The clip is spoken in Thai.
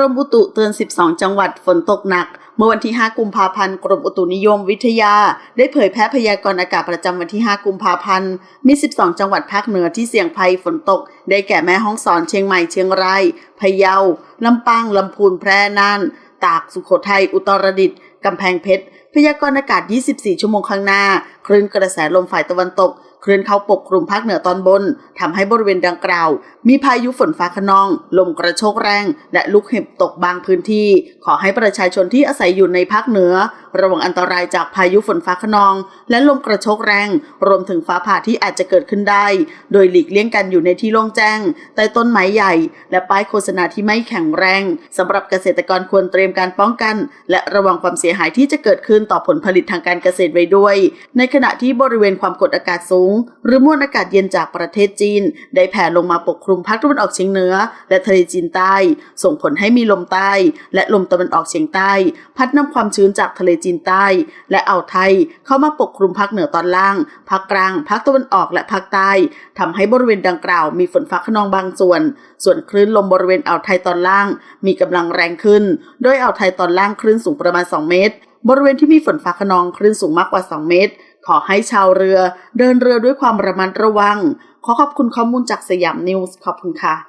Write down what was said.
รมอุตุเตือน 12 จังหวัดฝนตกหนัก เมื่อวันที่ 5 กุมภาพันธ์ กรมอุตุนิยมวิทยา ได้เผยแพร่พยากรณ์อากาศประจำวันที่ 5 กุมภาพันธ์ มี 12 จังหวัดภาคเหนือที่เสี่ยงภัยฝนตก ได้แก่แม่ฮ่องสอน เชียงใหม่ เชียงราย พะเยา ลำปาง ลำพูน แพร่น่าน ตาก สุโขทัย อุตรดิตถ์กำแพงเพชร พยากรณ์อากาศ 24 ชั่วโมงข้างหน้า คลื่นกระแสลมฝ่ายตะวันตก เคลื่อนเข้าปกคลุมภาคเหนือตอนบนทำให้บริเวณดังกล่าว มีพายุฝนฟ้าขนอง ลมกระโชกแรง และลูกเห็บตกบางพื้นที่ ขอให้ประชาชนที่อาศัยอยู่ในภาคเหนือ ระวังอันตรายจากพายุฝนฟ้าขนอง และลมกระโชกแรง รวมถึงฟ้าผ่าที่อาจจะเกิดขึ้นได้ โดยหลีกเลี่ยงกันอยู่ในที่โล่งแจ้ง ใต้ต้นไม้ใหญ่ และป้ายโฆษณาที่ไม่แข็งแรงสำหรับเกษตรกรควรเตรียมการป้องกัน และระวังความเสียหายที่จะเกิดขึ้นต่อผลผลิตทางการเกษตรไว้ด้วย ในขณะที่บริเวณความกดอากาศสูง หรือมวลอากาศเย็นจากประเทศจีน ได้แผ่ลงมาปกคลุมภาคตะวันออกเฉียงเหนือ และทะเลจีนใต้ ส่งผลให้มีลมใต้ และลมตะวันออกเฉียงใต้ พัดนำความชื้นจากทะเลจีนใต้ และอ่าวไทยเข้ามาปกคลุมภาคเหนือตอนล่างภาคกลางภาคตะวันออกและภาคใต้ทำให้บริเวณดังกล่าวมีฝนฟ้าขนองบางส่วน ส่วนคลื่นลมบริเวณอ่าวไทยตอนล่าง มีกำลังแรงขึ้น โดยอ่าวไทยตอนล่างคลื่นสูงประมาณ 2 เมตร บริเวณที่มีฝนฟ้าขนองคลื่นสูงมากกว่า 2 เมตร ขอให้ชาวเรือ เดินเรือด้วยความระมัดระวัง ขอขอบคุณข้อมูลจากสยามนิวส์ขอบคุณค่ะ